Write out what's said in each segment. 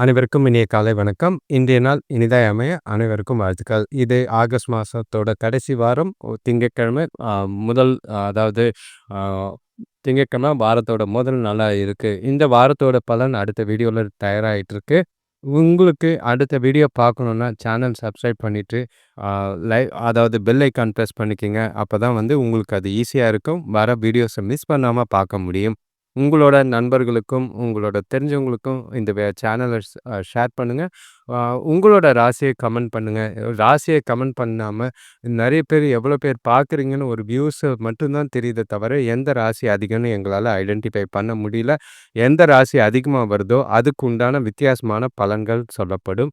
அனைவருக்கும் இனிய காலை வணக்கம். இன்றைய நாள் இனிதாய் அமைய அனைவருக்கும் வாழ்த்துக்கள். இது ஆகஸ்ட் மாசத்தோட கடைசி வாரம் திங்கட்கிழமை முதல் அதாவது திங்கட்கிழமை வாரத்தோட முதல் நாளாக இருக்கு. இந்த வாரத்தோட பலன் அடுத்த வீடியோல தயாராகிட்டு இருக்கு. உங்களுக்கு அடுத்த வீடியோ பார்க்கணுன்னா சேனல் சப்ஸ்கிரைப் பண்ணிட்டு லைவ் அதாவது பெல் ஐக்கான் ப்ரெஸ் பண்ணிக்கோங்க அப்பதான் வந்து உங்களுக்கு அது ஈஸியாக இருக்கும். வர வீடியோஸை மிஸ் பண்ணாமல் பார்க்க முடியும். உங்களோட நண்பர்களுக்கும், உங்களோட தெரிஞ்சவங்களுக்கும் இந்த வே சேனலை ஷேர் பண்ணுங்க. உங்களோட ராசியை கமெண்ட் பண்ணுங்க. ராசியை கமெண்ட் பண்ணாம, நிறைய பேர் எவ்வளோ பேர் பார்க்குறீங்கன்னு ஒரு வியூஸை மட்டும் தான் தெரியுதே தவிர, எந்த ராசி அதிகம்னு எங்களால் ஐடென்டிஃபை பண்ண முடியல. எந்த ராசி அதிகமாக வருதோ, அதுக்கு உண்டான வித்தியாசமான பலன்கள் சொல்லப்படும்.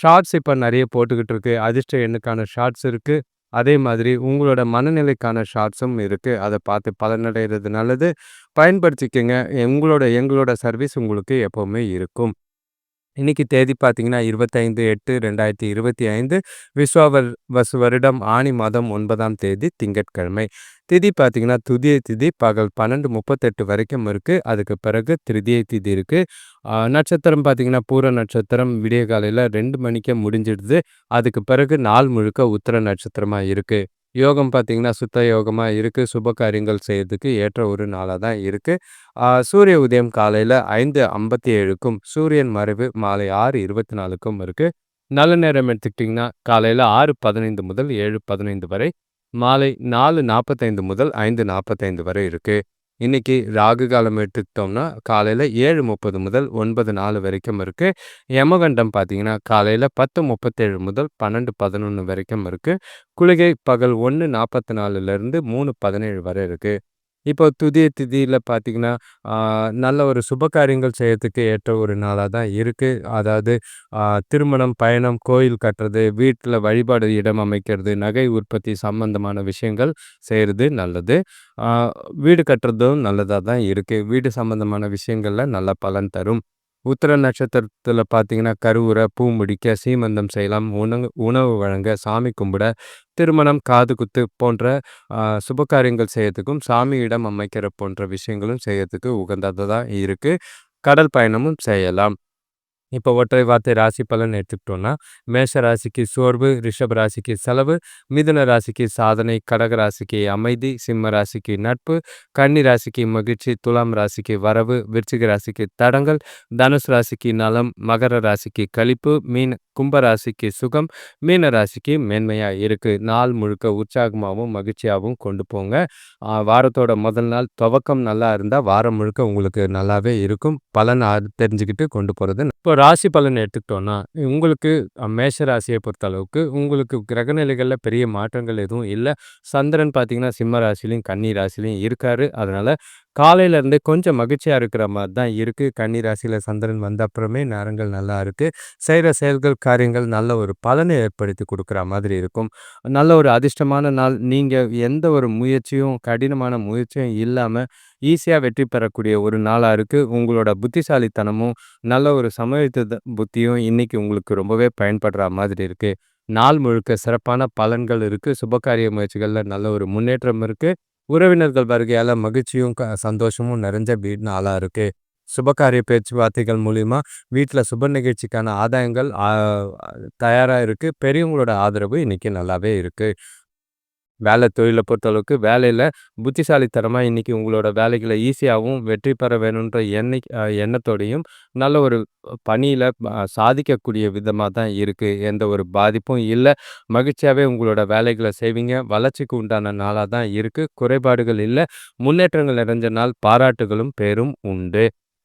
ஷார்ட்ஸ் இப்போ நிறைய போட்டுக்கிட்டு இருக்கு. அதிர்ஷ்ட எண்ணுக்கான ஷார்ட்ஸ் இருக்கு. அதே மாதிரி உங்களோட மனநிலைக்கான ஷார்ட்ஸும் இருக்குது அதை பார்த்து பலனடைகிறது நல்லது. பயன்படுத்திக்கங்க. உங்களோட எங்களோட சர்வீஸ் உங்களுக்கு எப்போவுமே இருக்கும். இன்னைக்கு தேதி பார்த்தீங்கன்னா, இருபத்தைந்து எட்டு ரெண்டாயிரத்தி இருபத்தி ஐந்து விஸ்வாவர் வசு வருடம் ஆனி மாதம் ஒன்பதாம் தேதி திங்கட்கிழமை. திதி பார்த்தீங்கன்னா, துதிய திதி பகல் பன்னெண்டு முப்பத்தெட்டு வரைக்கும் இருக்குது அதுக்கு பிறகு திருதியை திதி இருக்குது நட்சத்திரம் பார்த்தீங்கன்னா, பூர நட்சத்திரம் விடிய காலையில் ரெண்டு மணிக்கே முடிஞ்சிடுது. அதுக்கு பிறகு நாள் முழுக்க உத்திர நட்சத்திரமாக இருக்குது யோகம் பார்த்தீங்கன்னா, சுத்த யோகமாக இருக்குது சுப காரியங்கள் செய்கிறதுக்கு ஏற்ற ஒரு நாளாக தான் இருக்குது சூரிய உதயம் காலையில் ஐந்து ஐம்பத்தி ஏழுக்கும் சூரியன் மறைவு மாலை ஆறு இருபத்தி நாலுக்கும் இருக்குது நல்ல நேரம் எடுத்துக்கிட்டிங்கன்னா காலையில் ஆறு பதினைந்து முதல் ஏழு பதினைந்து வரை மாலை நாலு நாற்பத்தைந்து முதல் ஐந்து நாற்பத்தைந்து வரை இருக்குது இன்னைக்கு ராகு காலம் எடுத்துக்கிட்டோம்னா காலையில் ஏழு முப்பது முதல் ஒன்பது நாலு வரைக்கும் இருக்குது யமகண்டம் பார்த்தீங்கன்னா காலையில் பத்து முப்பத்தேழு முதல் பன்னெண்டு பதினொன்று வரைக்கும் இருக்குது குளிகை பகல் ஒன்று நாற்பத்தி நாலுலேருந்து மூணு பதினேழு வரை இருக்குது இப்போ துதிய திதியில் பார்த்தீங்கன்னா நல்ல ஒரு சுப காரியங்கள் செய்யறதுக்கு ஏற்ற ஒரு நாளாக தான் இருக்குது அதாவது திருமணம் பயணம் கோயில் கட்டுறது வீட்டில் வழிபாடு இடம் அமைக்கிறது நகை உற்பத்தி சம்பந்தமான விஷயங்கள் செய்கிறது நல்லது. வீடு கட்டுறதும் நல்லதாக தான் இருக்குது வீடு சம்பந்தமான விஷயங்களில் நல்ல பலன் தரும். உத்திர நட்சத்திரத்தில் பார்த்தீங்கன்னா கருவுரை பூ முடிக்க சீமந்தம் செய்யலாம் உணவு உணவு வழங்க சாமி கும்பிட திருமணம் காது குத்து போன்ற சுபகாரியங்கள் செய்யறதுக்கும் சாமியிடம் அமைக்கிற போன்ற விஷயங்களும் செய்யறதுக்கு உகந்ததாக இருக்குது கடல் பயணமும் செய்யலாம். இப்போ ஒற்றை வார்த்தை ராசி பலன் எடுத்துக்கிட்டோம்னா மேஷ ராசிக்கு சோர்வு ரிஷப ராசிக்கு செலவு மிதுன ராசிக்கு சாதனை கடக ராசிக்கு அமைதி சிம்ம ராசிக்கு நட்பு கன்னி ராசிக்கு மகிழ்ச்சி துலாம் ராசிக்கு வரவு விருச்சிக ராசிக்கு தடங்கள் தனுஷ் ராசிக்கு நலம் மகர ராசிக்கு கழிப்பு மீன் கும்பராசிக்கு சுகம் மீன ராசிக்கு மேன்மையாக இருக்குது நாள் முழுக்க உற்சாகமாகவும் மகிழ்ச்சியாகவும் கொண்டு போங்க. வாரத்தோட முதல் நாள் துவக்கம் நல்லா இருந்தால் வாரம் முழுக்க உங்களுக்கு நல்லாவே இருக்கும். பலன் தெரிஞ்சுக்கிட்டு கொண்டு போகிறது இப்போ ராசி பலன் எடுத்துக்கிட்டோன்னா உங்களுக்கு மேஷ ராசியை பொறுத்த அளவுக்கு உங்களுக்கு கிரகநிலைகளில் பெரிய மாற்றங்கள் எதுவும் இல்லை. சந்திரன் பார்த்தீங்கன்னா சிம்ம ராசிலையும் கன்னி ராசிலையும் இருக்காரு. அதனால் காலையிலேருந்தே கொஞ்சம் மகிழ்ச்சியாக இருக்கிற மாதிரி தான் இருக்குது கன்னி ராசியில் சந்திரன் வந்த அப்புறமே நேரங்கள் நல்லா இருக்குது செய்கிற செயல்கள் காரியங்கள் நல்ல ஒரு பலனை ஏற்படுத்தி கொடுக்குற மாதிரி இருக்கும். நல்ல ஒரு அதிர்ஷ்டமான நாள். நீங்கள் எந்த ஒரு முயற்சியும் கடினமான முயற்சியும் இல்லாமல் ஈஸியாக வெற்றி பெறக்கூடிய ஒரு நாளாக இருக்குது உங்களோட புத்திசாலித்தனமும் நல்ல ஒரு சமயத்து புத்தியும் இன்றைக்கி உங்களுக்கு ரொம்பவே பயன்படுற மாதிரி இருக்குது நாள் முழுக்க சிறப்பான பலன்கள் இருக்குது சுபகாரிய முயற்சிகளில் நல்ல ஒரு முன்னேற்றம் இருக்குது உறவினர்கள் வருகையால் மகிழ்ச்சியும் க சந்தோஷமும் நிறைஞ்ச வீடு நாளாக இருக்குது சுபகாரிய பேச்சுவார்த்தைகள் மூலிமா வீட்டில் சுப நிகழ்ச்சிக்கான ஆதாயங்கள் தயாராக இருக்குது பெரியவங்களோட ஆதரவு இன்றைக்கி நல்லாவே இருக்குது வேலை தொழிலை பொறுத்தளவுக்கு வேலையில் புத்திசாலித்தனமாக இன்றைக்கி உங்களோட வேலைகளை ஈஸியாகவும் வெற்றி பெற வேணுன்ற எண்ணெய் எண்ணத்தோடையும் நல்ல ஒரு பணியில் சாதிக்கக்கூடிய விதமாக தான் இருக்குது எந்த ஒரு பாதிப்பும் இல்லை. மகிழ்ச்சியாகவே உங்களோட வேலைகளை செய்வீங்க. வளர்ச்சிக்கு உண்டான நாளாக தான் இருக்குது குறைபாடுகள் இல்லை. முன்னேற்றங்கள் நிறைஞ்ச நாள். பாராட்டுகளும் பேரும் உண்டு.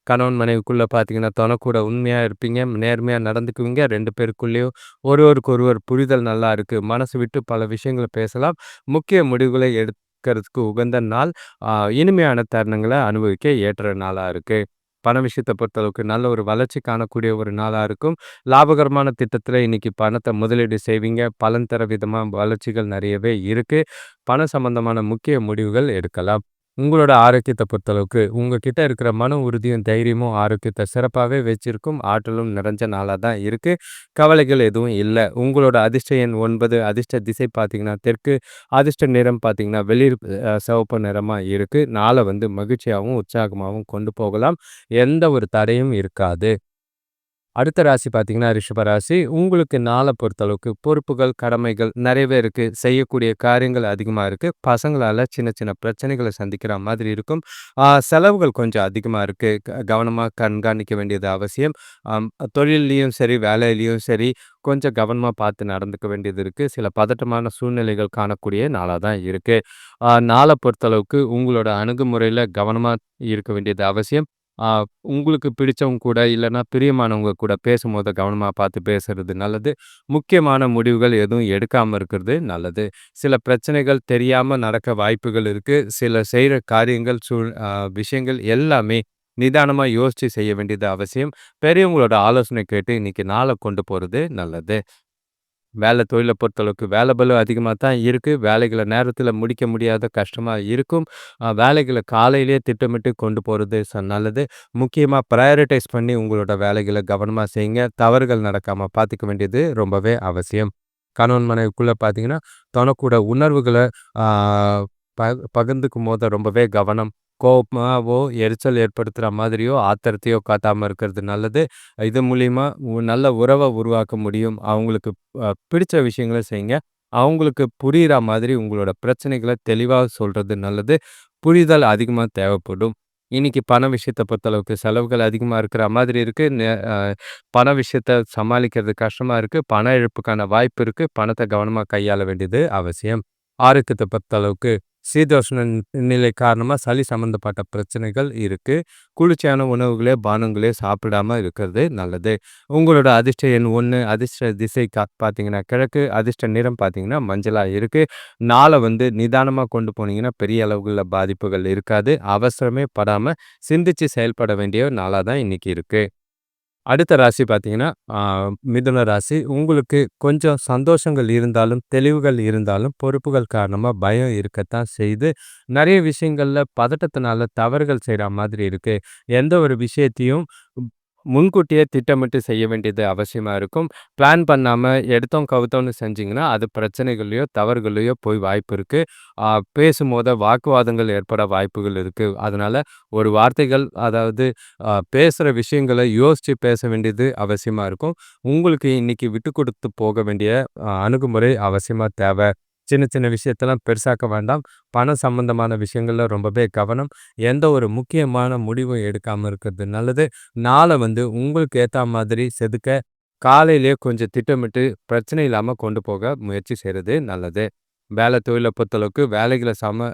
கணவன் மனைவிக்குள்ளே பார்த்தீங்கன்னா தனக்கூட உண்மையாக இருப்பீங்க நேர்மையாக நடந்துக்குவீங்க ரெண்டு பேருக்குள்ளேயும் ஒருவருக்கு ஒருவர் புரிதல் நல்லா இருக்குது மனசு விட்டு பல விஷயங்களை பேசலாம். முக்கிய முடிவுகளை எடுக்கிறதுக்கு உகந்த நாள் இனிமையான தருணங்களை அனுபவிக்க ஏற்ற நாளாக இருக்குது பண விஷயத்தை பொறுத்தளவுக்கு நல்ல ஒரு வளர்ச்சி காணக்கூடிய ஒரு நாளாக இருக்கும். லாபகரமான திட்டத்தில் இன்றைக்கி பணத்தை முதலீடு செய்வீங்க. பலன் தர விதமாக வளர்ச்சிகள் நிறையவே இருக்குது பண சம்பந்தமான முக்கிய முடிவுகள் எடுக்கலாம். உங்களோட ஆரோக்கியத்தை பொறுத்தளவுக்கு உங்ககிட்ட இருக்கிற மன உறுதியும் தைரியமும் ஆரோக்கியத்தை சிறப்பாகவே வச்சிருக்கும் ஆற்றலும் நிறைஞ்ச நாளாக தான் இருக்குது கவலைகள் எதுவும் இல்லை. உங்களோட அதிர்ஷ்ட எண் ஒன்பது அதிர்ஷ்ட திசை பார்த்திங்கன்னா தெற்கு அதிர்ஷ்ட நிறம் பார்த்திங்கன்னா வெளிர் சிவப்பு நிறமாக இருக்குது நாளை வந்து மகிழ்ச்சியாகவும் உற்சாகமாகவும் கொண்டு போகலாம். எந்த ஒரு தடையும் இருக்காது. அடுத்த ராசி பார்த்தீங்கன்னா, ரிஷப ராசி. உங்களுக்கு நாளை பொறுத்தளவுக்கு பொறுப்புகள், கடமைகள் நிறையவே பேருக்கு செய்யக்கூடிய காரியங்கள் அதிகமாக இருக்குது பசங்களால் சின்ன சின்ன பிரச்சனைகளை சந்திக்கிற மாதிரி இருக்கும். செலவுகள் கொஞ்சம் அதிகமாக இருக்குது க கண்காணிக்க வேண்டியது அவசியம். தொழிலையும் சரி, வேலையிலையும் சரி, கொஞ்சம் கவனமாக பார்த்து நடந்துக்க வேண்டியது இருக்குது சில பதட்டமான சூழ்நிலைகள் காணக்கூடிய நாளாக தான் இருக்குது நாளை பொறுத்தளவுக்கு உங்களோட அணுகுமுறையில் கவனமாக இருக்க வேண்டியது அவசியம். உங்களுக்கு பிடிச்சவங்க கூட இல்லைன்னா பிரியமானவங்க கூட பேசும்போது கவனமாக பார்த்து பேசுறது நல்லது. முக்கியமான முடிவுகள் எதுவும் எடுக்காமல் இருக்கிறது நல்லது. சில பிரச்சனைகள் தெரியாமல் நடக்க வாய்ப்புகள் இருக்குது சில செய்கிற காரியங்கள், சூழ் விஷயங்கள் எல்லாமே நிதானமாக யோசித்து செய்ய வேண்டியது அவசியம். பெரியவங்களோட ஆலோசனை கேட்டு இன்னைக்கு நாளை கொண்டு போகிறது நல்லது. வேலை தொழிலை பொறுத்தளவுக்கு வேலை பலம் அதிகமாக தான் இருக்குது வேலைகளை நேரத்தில் முடிக்க முடியாத கஷ்டமாக இருக்கும். வேலைகளை காலையிலேயே திட்டமிட்டு கொண்டு போகிறது ச நல்லது. முக்கியமாக ப்ரையாரிட்டைஸ் பண்ணி உங்களோட வேலைகளை கவனமாக செய்யுங்க. தவறுகள் நடக்காமல் பார்த்துக்க வேண்டியது ரொம்பவே அவசியம். கணவன் மனைவிக்குள்ளே பார்த்தீங்கன்னா, தனக்கூட உணர்வுகளை ப பக பகிர்ந்துக்கும்போது ரொம்பவே கவனம். கோபமாவோ எரிச்சல் ஏற்படுத்துற மாதிரியோ, ஆத்திரத்தையோ காட்டாமல் இருக்கிறது நல்லது. இது மூலியமா உ நல்ல உறவ உருவாக்க முடியும். அவங்களுக்கு பிடிச்ச விஷயங்கள செய்யுங்க. அவங்களுக்கு புரிகிற மாதிரி உங்களோட பிரச்சனைகள தெளிவா சொல்றது நல்லது. புரிதல் அதிகமா தேவைப்படும். இன்னைக்கு பண விஷயத்த பொறுத்தளவுக்கு செலவுகள் அதிகமா இருக்கிற மாதிரி இருக்கு. பண விஷயத்த சமாளிக்கிறது கஷ்டமா இருக்கு. பண இழப்புக்கான வாய்ப்பு இருக்கு. பணத்த கவனமா கையாள வேண்டியது அவசியம். ஆரோக்கியத்தை பொறுத்தளவுக்கு சீதோஷ்ண நிலை காரணமாக சளி சம்மந்தப்பட்ட பிரச்சனைகள் இருக்குது குளிர்ச்சியான உணவுகளே, பானங்களே சாப்பிடாம இருக்கிறது நல்லது. உங்களோட அதிர்ஷ்ட எண் ஒன்று அதிர்ஷ்ட திசை கா பார்த்தீங்கன்னா கிழக்கு, அதிர்ஷ்ட நிறம் பார்த்தீங்கன்னா மஞ்சளாக இருக்குது நாளை வந்து நிதானமாக கொண்டு போனீங்கன்னா பெரிய அளவுகளில் பாதிப்புகள் இருக்காது. அவசரமே படாமல் சிந்திச்சு செயல்பட வேண்டிய நாளாக தான் இன்றைக்கி இருக்குது அடுத்த ராசி பார்த்தீங்கன்னா, மிதுன ராசி. உங்களுக்கு கொஞ்சம் சந்தோஷங்கள் இருந்தாலும், தெளிவுகள் இருந்தாலும், பொறுப்புகள் காரணமாக பயம் இருக்கத்தான் செய்து நிறைய விஷயங்களில் பதட்டத்தினால தவறுகள் செய்கிற மாதிரி இருக்குது எந்த ஒரு விஷயத்தையும் முன்கூட்டியே திட்டமிட்டு செய்ய வேண்டியது அவசியமாக இருக்கும். பிளான் பண்ணாமல் எடுத்தோம் கவுத்தோம்னு செஞ்சிங்கன்னா அது பிரச்சனைகள்லையோ தவறுகள்லையோ போய் வாய்ப்பு இருக்குது பேசும்போது வாக்குவாதங்கள் ஏற்பட வாய்ப்புகள் இருக்குது அதனால் ஒரு வார்த்தைகள் அதாவது பேசுகிற விஷயங்களை யோசித்து பேச வேண்டியது அவசியமாக இருக்கும். உங்களுக்கு இன்னைக்கு விட்டு கொடுத்து போக வேண்டிய அணுகுமுறை அவசியமாக தேவை சின்ன சின்ன விஷயத்தெல்லாம் பெருசாக்க வேண்டாம். பணம் சம்பந்தமான விஷயங்களில் ரொம்பவே கவனம். எந்த ஒரு முக்கியமான முடிவும் எடுக்காமல் இருக்கிறது நல்லது. நாளை வந்து உங்களுக்கு ஏற்ற மாதிரி செதுக்க, காலையிலேயே கொஞ்சம் திட்டமிட்டு பிரச்சனை இல்லாமல் கொண்டு போக முயற்சி செய்கிறது நல்லது. வேலை தொழிலை பொறுத்தளவுக்கு வேலைகளை சம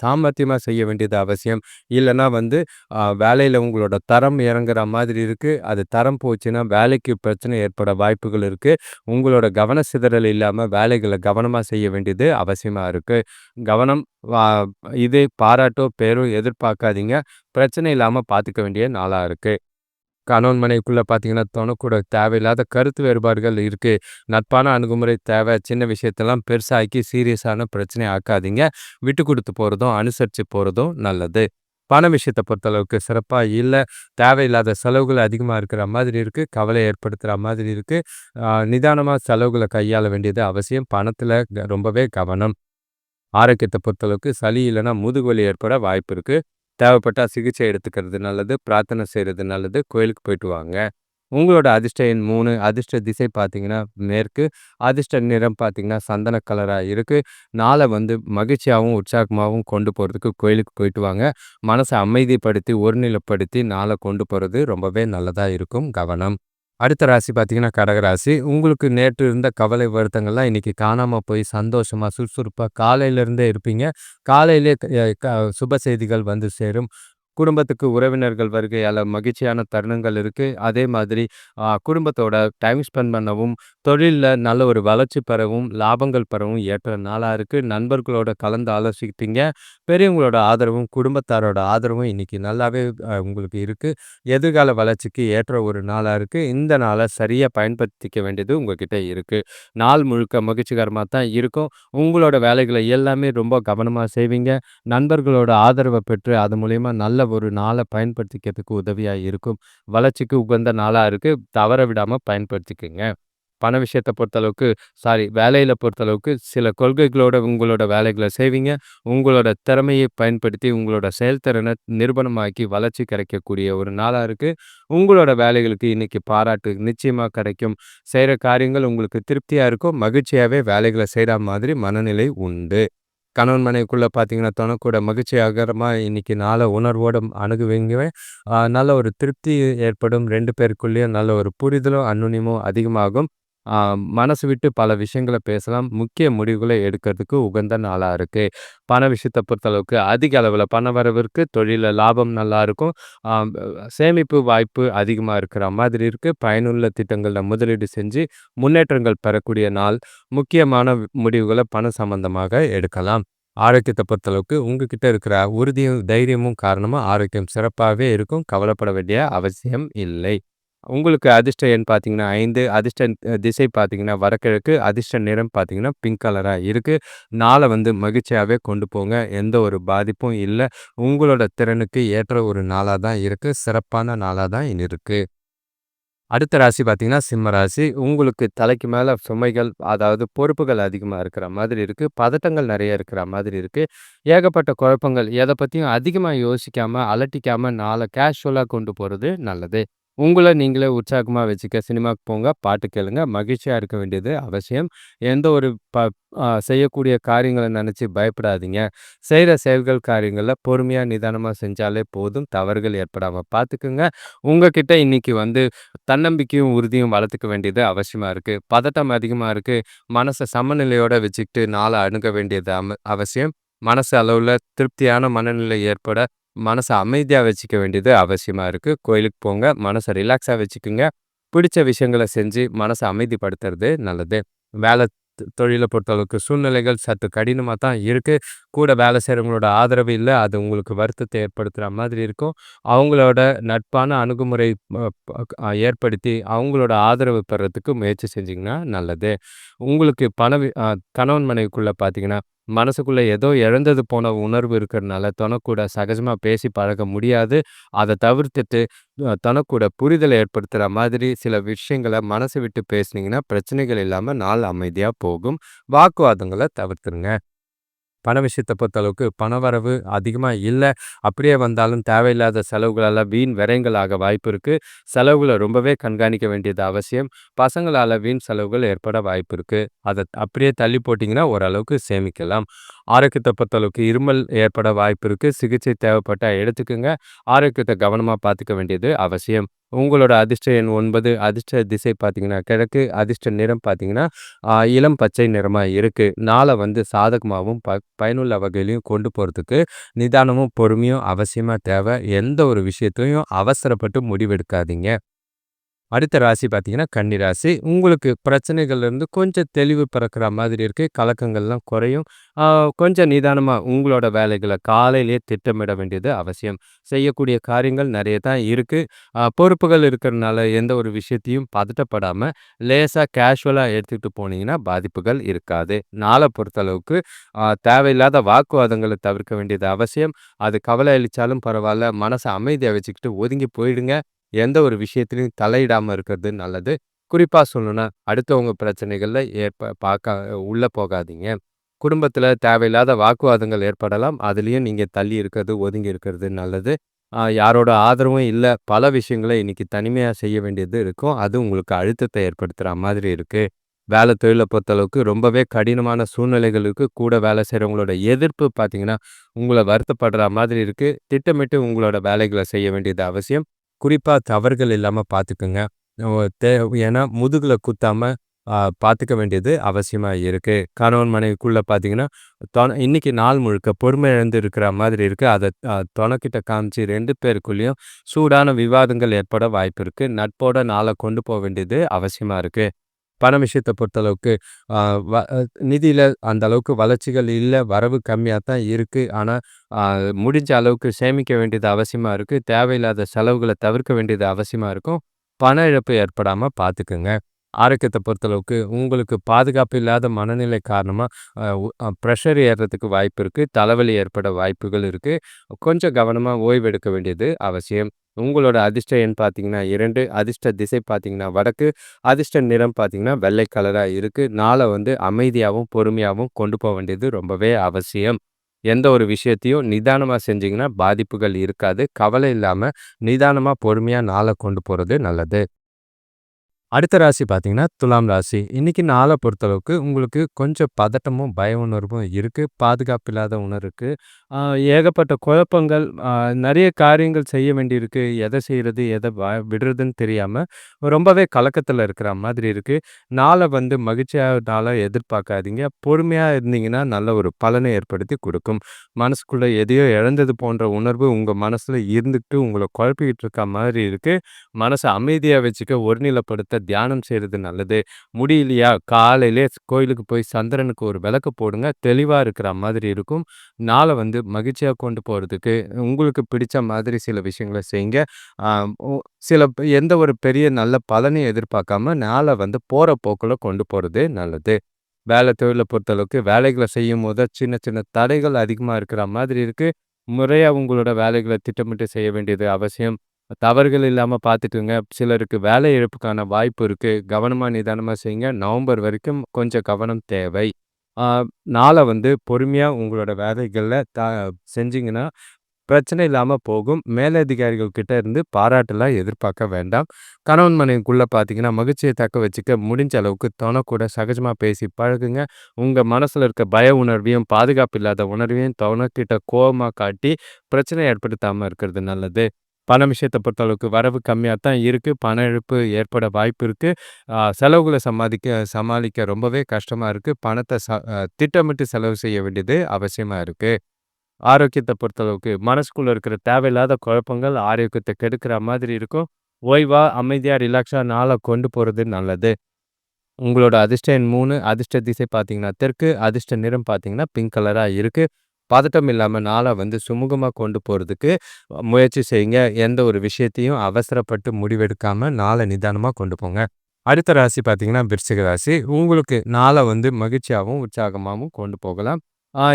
சாமர்த்தியமாக செய்ய வேண்டியது அவசியம். இல்லைன்னா வந்து வேலையில் உங்களோட தரம் இறங்குற மாதிரி இருக்குது அது தரம் போச்சுன்னா வேலைக்கு பிரச்சனை ஏற்பட வாய்ப்புகள் இருக்குது உங்களோட கவன சிதறல் இல்லாமல் வேலைகளை கவனமாக செய்ய வேண்டியது அவசியமாக இருக்குது கவனம் வா இது பாராட்டோ, பேரோ எதிர்பார்க்காதீங்க. பிரச்சனை இல்லாமல் பார்த்துக்க வேண்டிய நாளாக இருக்குது கணவன் மனைவிக்குள்ளே பார்த்தீங்கன்னா, தொணக்கூட தேவையில்லாத கருத்து வேறுபாடுகள் இருக்குது நட்பான அணுகுமுறை தேவை. சின்ன விஷயத்தெல்லாம் பெருசாக்கி சீரியஸான பிரச்சனை ஆக்காதீங்க. விட்டு கொடுத்து போகிறதும் அனுசரித்து போகிறதும் நல்லது. பண விஷயத்தை பொறுத்தளவுக்கு சிறப்பாக இல்லை தேவையில்லாத செலவுகள் அதிகமாக இருக்கிற மாதிரி இருக்குது கவலை ஏற்படுத்துகிற மாதிரி இருக்குது நிதானமாக செலவுகளை கையாள வேண்டியது அவசியம். பணத்தில் க ரொம்பவே கவனம். ஆரோக்கியத்தை பொறுத்தளவுக்கு சளி இல்லைன்னா முதுகு வலி ஏற்பட வாய்ப்பு இருக்குது தேவைப்பட்டால் சிகிச்சை எடுத்துக்கிறது நல்லது. பிரார்த்தனை செய்கிறது நல்லது. கோயிலுக்கு போயிட்டு வாங்க. உங்களோட அதிர்ஷ்ட எண் மூணு அதிர்ஷ்ட திசை பார்த்தீங்கன்னா மேற்கு, அதிர்ஷ்ட நிறம் பார்த்தீங்கன்னா சந்தன கலராக இருக்குது நாளை வந்து மகிழ்ச்சியாகவும் உற்சாகமாகவும் கொண்டு போகிறதுக்கு கோயிலுக்கு போயிட்டு வாங்க. மனசை அமைதிப்படுத்தி, ஒருநிலைப்படுத்தி நாளை கொண்டு போகிறது ரொம்பவே நல்லதாக இருக்கும். கவனம். அடுத்த ராசி பார்த்தீங்கன்னா கடகராசி உங்களுக்கு நேற்று இருந்த கவலை, வருத்தங்கள்லாம் இன்றைக்கி காணாமல் போய் சந்தோஷமாக சுறுசுறுப்பாக காலையிலேருந்தே இருப்பீங்க. காலையிலேயே க சுப செய்திகள் வந்து சேரும். குடும்பத்துக்கு உறவினர்கள் வருகையால மகிழ்ச்சியான தருணங்கள் இருக்குது அதே மாதிரி குடும்பத்தோட டைம் ஸ்பெண்ட் பண்ணவும், தொழிலில் நல்ல ஒரு வளர்ச்சி பெறவும், லாபங்கள் பெறவும் ஏற்ற நாளாக இருக்குது நண்பர்களோட கலந்து ஆலோசிக்கிட்டீங்க. பெரியவங்களோட ஆதரவும், குடும்பத்தாரோட ஆதரவும் இன்றைக்கி நல்லாவே உங்களுக்கு இருக்குது எதிர்கால வளர்ச்சிக்கு ஏற்ற ஒரு நாளாக இருக்குது இந்த நாளை சரியாக பயன்படுத்திக்க வேண்டியது உங்ககிட்ட இருக்குது நாள் முழுக்க மகிழ்ச்சிகரமாக தான் இருக்கும். உங்களோட வேலைகளை எல்லாமே ரொம்ப கவனமாக செய்வீங்க. நண்பர்களோட ஆதரவை பெற்று அது மூலயமா நல்ல ஒரு நாளை பயன்படுத்திக்கிறதுக்கு உதவியாக இருக்கும். வளர்ச்சிக்கு உகந்த நாளாக இருக்கு. தவற விடாம பயன்படுத்திக்கோங்க பண விஷயத்தை பொறுத்தளவுக்கு சாரி வேலையில் பொறுத்தளவுக்கு சில கொள்கைகளோட உங்களோட வேலைகளை செய்வீங்க. உங்களோட திறமையை பயன்படுத்தி உங்களோட செயல்திறனை நிரூபணமாக்கி வளர்ச்சி கிடைக்கக்கூடிய ஒரு நாளாக இருக்குது உங்களோட வேலைகளுக்கு இன்னைக்கு பாராட்டு நிச்சயமாக கிடைக்கும். செய்கிற காரியங்கள் உங்களுக்கு திருப்தியாக இருக்கும். மகிழ்ச்சியாகவே வேலைகளை செய்கிற மாதிரி மனநிலை உண்டு. கணவன் மனைவிக்குள்ளே பார்த்தீங்கன்னா, தனக்கூட மகிழ்ச்சியாகரமாக இன்றைக்கி நாளை உணர்வோட அணுகுவீங்க. நல்ல ஒரு திருப்தி ஏற்படும். ரெண்டு பேருக்குள்ளேயும் நல்ல ஒரு புரிதலும், அந்யோன்யமும் அதிகமாகும். மனசு விட்டு பல விஷயங்கள பேசலாம். முக்கிய முடிவுகளை எடுக்கிறதுக்கு உகந்த நாளாக இருக்குது பண விஷயத்தை பொறுத்தளவுக்கு அதிக அளவில் பண வரவிற்கு தொழிலில் லாபம் நல்லா இருக்கும். சேமிப்பு வாய்ப்பு அதிகமாக இருக்கிற மாதிரி இருக்குது பயனுள்ள திட்டங்களில் முதலீடு செஞ்சு முன்னேற்றங்கள் பெறக்கூடிய நாள். முக்கியமான முடிவுகளை பண சம்பந்தமாக எடுக்கலாம். ஆரோக்கியத்தை பொறுத்தளவுக்கு உங்ககிட்ட இருக்கிற உறுதியும், தைரியமும் காரணமாக ஆரோக்கியம் சிறப்பாகவே இருக்கும். கவலைப்பட வேண்டிய அவசியம் இல்லை. உங்களுக்கு அதிர்ஷ்ட எண் பார்த்தீங்கன்னா ஐந்து அதிர்ஷ்ட திசை பார்த்தீங்கன்னா வடகிழக்கு, அதிர்ஷ்ட நிறம் பார்த்தீங்கன்னா பிங்க் கலராக இருக்குது நாளை வந்து மகிழ்ச்சியாகவே கொண்டு போங்க. எந்த ஒரு பாதிப்பும் இல்லை உங்களோட திறனுக்கு ஏற்ற ஒரு நாளாக தான் இருக்குது சிறப்பான நாளாக தான் இருக்குது அடுத்த ராசி பார்த்தீங்கன்னா, சிம்ம ராசி. உங்களுக்கு தலைக்கு மேலே சுமைகள், அதாவது பொறுப்புகள் அதிகமாக இருக்கிற மாதிரி இருக்குது பதட்டங்கள் நிறைய இருக்கிற மாதிரி இருக்குது ஏகப்பட்ட குழப்பங்கள். எதை பற்றியும் அதிகமாக யோசிக்காமல் அலட்டிக்காமல் நாளை கேஷுவலாக கொண்டு போகிறது நல்லது. உங்களை நீங்களே உற்சாகமாக வச்சுக்க சினிமாக்கு போங்க, பாட்டு கேளுங்க. மகிழ்ச்சியாக இருக்க வேண்டியது அவசியம். எந்த ஒரு ப செய்யக்கூடிய காரியங்களை நினச்சி பயப்படாதீங்க. செய்கிற செயல்கள், காரியங்களில் பொறுமையாக நிதானமாக செஞ்சாலே போதும். தவறுகள் ஏற்படாமல் பார்த்துக்குங்க. உங்ககிட்ட இன்னைக்கு வந்து தன்னம்பிக்கையும், உறுதியும் வளர்த்துக்க வேண்டியது அவசியமாக இருக்குது பதட்டம் அதிகமாக இருக்குது மனசை சமநிலையோடு வச்சுக்கிட்டு நாளை அணுக வேண்டியது அம அவசியம். மனசு அளவில் திருப்தியான மனநிலை ஏற்பட, மனசை அமைதியாக வச்சுக்க வேண்டியது அவசியமாக இருக்குது கோயிலுக்கு போங்க. மனசை ரிலாக்ஸாக வச்சுக்கோங்க பிடிச்ச விஷயங்கள செஞ்சு மனசை அமைதிப்படுத்துறது நல்லது. வேலை தொழிலை பொறுத்தளவுக்கு சூழ்நிலைகள் சற்று கடினமாக தான் இருக்குது கூட வேலை செய்கிறவங்களோட ஆதரவு இல்லை அது உங்களுக்கு வருத்தத்தை ஏற்படுத்துகிற மாதிரி இருக்கும். அவங்களோட நட்பான அணுகுமுறை ஏற்படுத்தி அவங்களோட ஆதரவு பெறத்துக்கு முயற்சி செஞ்சிங்கன்னா நல்லது. உங்களுக்கு பண வி கணவன் மனைவிக்குள்ளே பார்த்தீங்கன்னா, மனசுக்குள்ளே ஏதோ இழந்தது போன உணர்வு இருக்கிறனால தனக்கூட சகஜமாக பேசி பழக முடியாது. அதை தவிர்த்துட்டு தனக்கூட புரிதலை ஏற்படுத்துகிற மாதிரி சில விஷயங்களை மனசு விட்டு பேசுனீங்கன்னா, பிரச்சனைகள் இல்லாமல் நாள் அமைதியாக போகும். வாக்குவாதங்களை தவிர்த்துருங்க. பண விஷயத்த பொறுத்தளவுக்கு பணவரவு அதிகமாக இல்லை அப்படியே வந்தாலும் தேவையில்லாத செலவுகளால் வீண் விரயங்கள் வாய்ப்பு இருக்குது செலவுகளை ரொம்பவே கண்காணிக்க வேண்டியது அவசியம். பசங்களால் வீண் செலவுகள் ஏற்பட வாய்ப்பு இருக்குது அதை அப்படியே தள்ளி போட்டிங்கன்னா ஓரளவுக்கு சேமிக்கலாம். ஆரோக்கியத்தை பொறுத்தளவுக்கு இருமல் ஏற்பட வாய்ப்பு இருக்குது சிகிச்சை தேவைப்பட்டால் எடுத்துக்கங்க. ஆரோக்கியத்தை கவனமாக பார்த்துக்க வேண்டியது அவசியம். உங்களோட அதிர்ஷ்ட எண் ஒன்பது அதிர்ஷ்ட திசை பார்த்தீங்கன்னா கிழக்கு, அதிர்ஷ்ட நிறம் பார்த்தீங்கன்னா, இளம் பச்சை நிறமாக இருக்குது நாளை வந்து சாதகமாகவும் ப பயனுள்ள வகையிலையும் கொண்டு போகிறதுக்கு நிதானமும், பொறுமையும் அவசியமாக தேவை. எந்த ஒரு விஷயத்தையும் அவசரப்பட்டு முடிவெடுக்காதீங்க. அடுத்த ராசி பார்த்தீங்கன்னா, கன்னி ராசி. உங்களுக்கு பிரச்சனைகள்லேருந்து கொஞ்சம் தெளிவு பிறக்கிற மாதிரி இருக்குது கலக்கங்கள்லாம் குறையும். கொஞ்சம் நிதானமாக உங்களோட வேலைகளை காலையிலேயே திட்டமிட வேண்டியது அவசியம். செய்யக்கூடிய காரியங்கள் நிறைய தான் இருக்குது பொறுப்புகள் இருக்கிறனால எந்த ஒரு விஷயத்தையும் பதட்டப்படாமல் லேசாக கேஷுவலாக எடுத்துக்கிட்டு போனீங்கன்னா, பாதிப்புகள் இருக்காது. நாளை பொறுத்தளவுக்கு தேவையில்லாத வாக்குவாதங்களை தவிர்க்க வேண்டியது அவசியம். அது கவலை அளித்தாலும் பரவாயில்ல மனசை அமைதியாக வச்சுக்கிட்டு ஒதுங்கி போயிடுங்க. எந்த ஒரு விஷயத்துலையும் தலையிடாம இருக்கிறது நல்லது. குறிப்பாக சொல்லணும்னா, அடுத்தவங்க பிரச்சனைகளில் ஏற்ப பார்க்க உள்ள போகாதீங்க. குடும்பத்தில் தேவையில்லாத வாக்குவாதங்கள் ஏற்படலாம். அதுலேயும் நீங்கள் தள்ளி இருக்கிறது, ஒதுங்கி இருக்கிறது நல்லது. யாரோட ஆதரவும் இல்லை பல விஷயங்களை இன்னைக்கு தனிமையாக செய்ய வேண்டியது இருக்கும். அது உங்களுக்கு அழுத்தத்தை ஏற்படுத்துகிற மாதிரி இருக்கு. வேலை தொழிலை பொறுத்தளவுக்கு ரொம்பவே கடினமான சூழ்நிலைகளுக்கு கூட வேலை செய்றவங்களோட எதிர்ப்பு பார்த்தீங்கன்னா, உங்களை வருத்தப்படுற மாதிரி இருக்குது திட்டமிட்டு உங்களோட வேலைகளை செய்ய வேண்டியது அவசியம். குறிப்பா தவறுகள் இல்லாம பார்த்துக்குங்க தே ஏன்னா முதுகில் குத்தாம பார்த்துக்க வேண்டியது அவசியமா இருக்கு. கணவன் மனைவிக்குள்ள பார்த்தீங்கன்னா, தொண இன்னைக்கு நாள் முழுக்க பொறுமை இழந்து இருக்கிற மாதிரி இருக்கு. அதை அ தொணக்கிட்ட காமிச்சு ரெண்டு பேருக்குள்ளயும் சூடான விவாதங்கள் ஏற்பட வாய்ப்பு இருக்குது நட்போட நாளை கொண்டு போக வேண்டியது அவசியமா இருக்கு. பண விஷயத்தை பொறுத்தளவுக்கு வ நிதியில் அந்த அளவுக்கு வளர்ச்சிகள் இல்லை வரவு கம்மியாக தான் இருக்குது ஆனால் முடிஞ்ச அளவுக்கு சேமிக்க வேண்டியது அவசியமாக இருக்குது தேவையில்லாத செலவுகளை தவிர்க்க வேண்டியது அவசியமாக இருக்கும். பண இழப்பு ஏற்படாமல் பார்த்துக்குங்க ஆரோக்கியத்தை பொறுத்தளவுக்கு உங்களுக்கு பாதுகாப்பு இல்லாத மனநிலை காரணமாக ப்ரெஷர் ஏறுறதுக்கு வாய்ப்பு இருக்குது தலைவலி ஏற்பட வாய்ப்புகள் இருக்குது கொஞ்சம் கவனமாக ஓய்வெடுக்க வேண்டியது அவசியம். உங்களோட அதிர்ஷ்ட எண் பார்த்தீங்கன்னா இரண்டு அதிர்ஷ்ட திசை பார்த்தீங்கன்னா வடக்கு அதிர்ஷ்ட நிறம் பார்த்தீங்கன்னா வெள்ளை கலராக இருக்குது நாளை வந்து அமைதியாகவும் பொறுமையாகவும் கொண்டு போக வேண்டியது ரொம்பவே அவசியம். எந்த ஒரு விஷயத்தையும் நிதானமாக செஞ்சீங்கன்னா பாதிப்புகள் இருக்காது. கவலை இல்லாமல் நிதானமாக பொறுமையாக நாளை கொண்டு போகிறது நல்லது. அடுத்த ராசி பார்த்தீங்கன்னா துலாம் ராசி. இன்னைக்கு நாளை பொறுத்தளவுக்கு உங்களுக்கு கொஞ்சம் பதட்டமும் பய உணர்வும் இருக்குது பாதுகாப்பு இல்லாத உணர்வு ஏகப்பட்ட குழப்பங்கள் ஆஹ் நிறைய காரியங்கள் செய்ய வேண்டியிருக்கு. எதை செய்கிறது எதை வ- விடுறதுன்னு தெரியாமல் ரொம்பவே கலக்கத்தில் இருக்கிற மாதிரி இருக்குது நாளை வந்து மகிழ்ச்சியாக நாளை எதிர்பார்க்காதீங்க. பொறுமையாக இருந்தீங்கன்னா நல்ல ஒரு பலனை ஏற்படுத்தி கொடுக்கும். மனசுக்குள்ளே எதையோ இழந்தது போன்ற உணர்வு உங்கள் மனசில் இருந்துக்கிட்டு உங்களை குழப்பிக்கிட்டு இருக்க மாதிரி இருக்குது மனசை அமைதியாக வச்சுக்க ஒருநிலைப்படுத்த தியானம் செய்கிறது நல்லது. முடியலையா? காலையிலே கோயிலுக்கு போய் சந்திரனுக்கு ஒரு விளக்கு போடுங்க. தெளிவாக இருக்கிற மாதிரி இருக்கும். நாளை வந்து மகிழ்ச்சியாக கொண்டு போகிறதுக்கு உங்களுக்கு பிடிச்ச மாதிரி சில விஷயங்களை செய்யுங்க சில எந்த ஒரு பெரிய நல்ல பலனையும் எதிர்பார்க்காம நாளை வந்து போகிற போக்கில் கொண்டு போகிறது நல்லது. வேலை தொழிலை பொறுத்தளவுக்கு வேலைகளை செய்யும் போது சின்ன சின்ன தடைகள் அதிகமாக இருக்கிற மாதிரி இருக்குது முறையாக உங்களோட வேலைகளை திட்டமிட்டு செய்ய வேண்டியது அவசியம். தவறுகள் இல்லாமல் பார்த்துக்குங்க. சிலருக்கு வேலை இழப்புக்கான வாய்ப்பு இருக்குது கவனமாக நிதானமாக செய்யுங்க. நவம்பர் வரைக்கும் கொஞ்சம் கவனம் தேவை. நாளை வந்து பொறுமையாக உங்களோட வேலைகளில் த செஞ்சிங்கன்னா பிரச்சனை இல்லாமல் போகும். மேலதிகாரிகள் கிட்ட இருந்து பாராட்டெல்லாம் எதிர்பார்க்க வேண்டாம். கணவன் மனைவிக்குள்ளே பார்த்தீங்கன்னா மகிழ்ச்சியை தக்க வச்சுக்க முடிஞ்ச அளவுக்கு துணை கூட சகஜமாக பேசி பழகுங்க. உங்கள் மனசில் இருக்க பய உணர்வையும் பாதுகாப்பு இல்லாத உணர்வையும் துணைக்கிட்ட கோபமாக காட்டி பிரச்சனை ஏற்படுத்தாமல் இருக்கிறது நல்லது. பண விஷயத்தை பொறுத்தளவுக்கு வரவு கம்மியாக தான் இருக்குது பண இழப்பு ஏற்பட வாய்ப்பு இருக்குது செலவுகளை சமாளிக்க சமாளிக்க ரொம்பவே கஷ்டமாக இருக்குது பணத்தை ச திட்டமிட்டு செலவு செய்ய வேண்டியது அவசியமாக இருக்குது ஆரோக்கியத்தை பொறுத்தளவுக்கு மனசுக்குள்ள இருக்கிற தேவையில்லாத குழப்பங்கள் ஆரோக்கியத்தை கெடுக்கிற மாதிரி இருக்கும். ஓய்வா அமைதியாக ரிலாக்ஸாக நாளை கொண்டு போகிறது நல்லது. உங்களோட அதிர்ஷ்ட எண் மூணு அதிர்ஷ்ட திசை பார்த்தீங்கன்னா தெற்கு அதிர்ஷ்ட நிறம் பார்த்தீங்கன்னா பிங்க் கலராக இருக்குது பதட்டம் இல்லாமல் நாளை வந்து சுமூகமாக கொண்டு போகிறதுக்கு முயற்சி செய்யுங்க. எந்த ஒரு விஷயத்தையும் அவசரப்பட்டு முடிவெடுக்காமல் நாளை நிதானமாக கொண்டு போங்க. அடுத்த ராசி பார்த்தீங்கன்னா விருச்சிக ராசி. உங்களுக்கு நாளை வந்து மகிழ்ச்சியாகவும் உற்சாகமாகவும் கொண்டு போகலாம்.